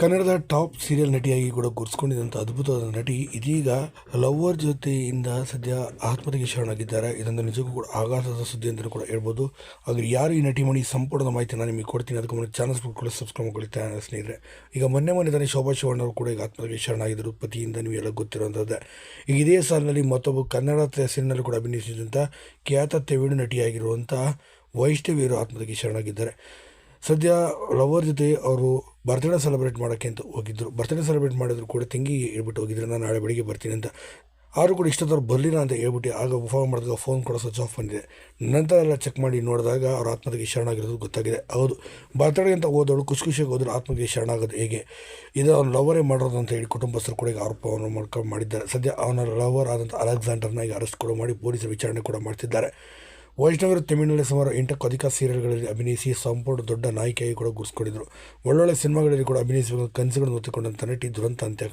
ಕನ್ನಡದ top serial ನಟಿಯಾಗಿ ಕೂಡ ಗುರ್ಸ್ಕೊಂಡಿದ್ದಂಥ ಅದ್ಭುತವಾದ ನಟಿ. ಇದೀಗ ಲವ್ವರ್ ಜೊತೆಯಿಂದ ಸದ್ಯ ಆತ್ಮಹತ್ಯೆಗೆ ಶರಣಾಗಿದ್ದಾರೆ. ಇದೊಂದು ನಿಜಕ್ಕೂ ಕೂಡ ಆಘಾತದ ಸುದ್ದಿ ಅಂತಲೂ ಕೂಡ ಹೇಳ್ಬೋದು. ಹಾಗೆ ಯಾರು ಈ ನಟಿ ಮಣಿ? ಸಂಪೂರ್ಣದ ಮಾಹಿತಿ ನಾನು ನಿಮಗೆ ಕೊಡ್ತೀನಿ. ಅದಕ್ಕೆ ಮುಂದೆ ಚಾನಲ್ಸ್ ಕೂಡ ಸಬ್ಸ್ಕ್ರೈಬ್ ಮಾಡ್ಕೊಳ್ಳಿ ಸ್ನೇಹಿತರೆ. ಈಗ ಮೊನ್ನೆ ಮೊನ್ನೆ ತಾನೇ ಶೋಭಾ ಶಿವಣ್ಣ ಅವರು ಕೂಡ ಈಗ ಆತ್ಮಹತ್ಯೆಗೆ ಶರಣಾಗಿದ್ದರು. ಪತಿಯಿಂದ ನೀವು ಎಲ್ಲ ಗೊತ್ತಿರುವಂಥದ್ದೇ. ಈಗ ಇದೇ ಸಾಲಿನಲ್ಲಿ ಮತ್ತೊಬ್ಬ ಕನ್ನಡ ಸೀರಿಯಲ್ನಲ್ಲಿ ಕೂಡ ಅಭಿನಯಿಸಿದಂಥ ಖ್ಯಾತ ತೆವಿಡು ನಟಿಯಾಗಿರುವಂಥ ವೈಷ್ಣವಿಯರು ಆತ್ಮಹತ್ಯೆಗೆ ಶರಣಾಗಿದ್ದಾರೆ. ಸದ್ಯ ಲವರ್ ಜೊತೆ ಅವರು ಬರ್ತ್ಡೇ ಸೆಲೆಬ್ರೇಟ್ ಮಾಡೋಕ್ಕೆ ಅಂತ ಹೋಗಿದ್ದರು ಬರ್ತ್ಡೇ ಸೆಲೆಬ್ರೇಟ್ ಮಾಡಿದ್ರು ಕೂಡ ತಿಂಗಿ ಹೇಳ್ಬಿಟ್ಟು ಹೋಗಿದ್ರು, ನಾನು ನಾಳೆ ಬೆಳಿಗ್ಗೆ ಬರ್ತೀನಿ ಅಂತ. ಆದರೂ ಕೂಡ ಇಷ್ಟದವ್ರು ಬರಲಿಲ್ಲ ಅಂತ ಹೇಳ್ಬಿಟ್ಟು ಆಗ ಫೋನ್ ಮಾಡಿದಾಗ ಫೋನ್ ಕೂಡ ಸ್ವಿಚ್ ಆಫ್ ಬಂದಿದೆ. ನಂತರ ಎಲ್ಲ ಚೆಕ್ ಮಾಡಿ ನೋಡಿದಾಗ ಅವ್ರ ಆತ್ಮಹತ್ಯೆಗೆ ಶರಣಾಗಿರೋದು ಗೊತ್ತಾಗಿದೆ. ಹೌದು ಬರ್ತ್ಡೇ ಅಂತ ಹೋದವಳು ಖುಷಿ ಖುಷಿಯಾಗಿ ಹೋದ್ರು ಆತ್ಮಹತ್ಯೆಗೆ ಶರಣಾಗೋದು ಹೇಗೆ? ಇದು ಅವ್ನ ಲವರೇ ಮಾಡೋದು ಅಂತ ಹೇಳಿ ಕುಟುಂಬಸ್ಥರು ಕೂಡ ಆರೋಪವನ್ನು ಮಾಡ್ಕೊಂಡು ಮಾಡಿದ್ದಾರೆ. ಸದ್ಯ ಅವನ ಲವರ್ ಆದಂಥ ಅಲೆಕ್ಸಾಂಡರ್ನ ಈಗ ಅರೆಸ್ಟ್ ಕೂಡ ಮಾಡಿ ಪೊಲೀಸರು ವಿಚಾರಣೆ ಕೂಡ ಮಾಡ್ತಿದ್ದಾರೆ. ವೈಷ್ಣವರು ತಮಿಳಿನಲ್ಲಿ ಸುಮಾರು ಎಂಟಕ್ಕೂ ಅಧಿಕ ಸೀರಿಯಲ್ಗಳಲ್ಲಿ ಅಭಿನಯಿಸಿ ಸಂಪೂರ್ಣ ದೊಡ್ಡ ನಾಯಕಿಯಾಗಿ ಕೂಡ ಗುರುಸ್ಕೊಂಡಿದ್ರು ಒಳ್ಳೊಳ್ಳೆ ಸಿನಿಮಾಗಳಲ್ಲಿ ಕೂಡ ಅಭಿನಯಿಸಿ ಕನಸುಗಳನ್ನು ಹೊತ್ತುಕೊಂಡಂಥ ನಟಿ ದುರಂತ ಅಂತ್ಯ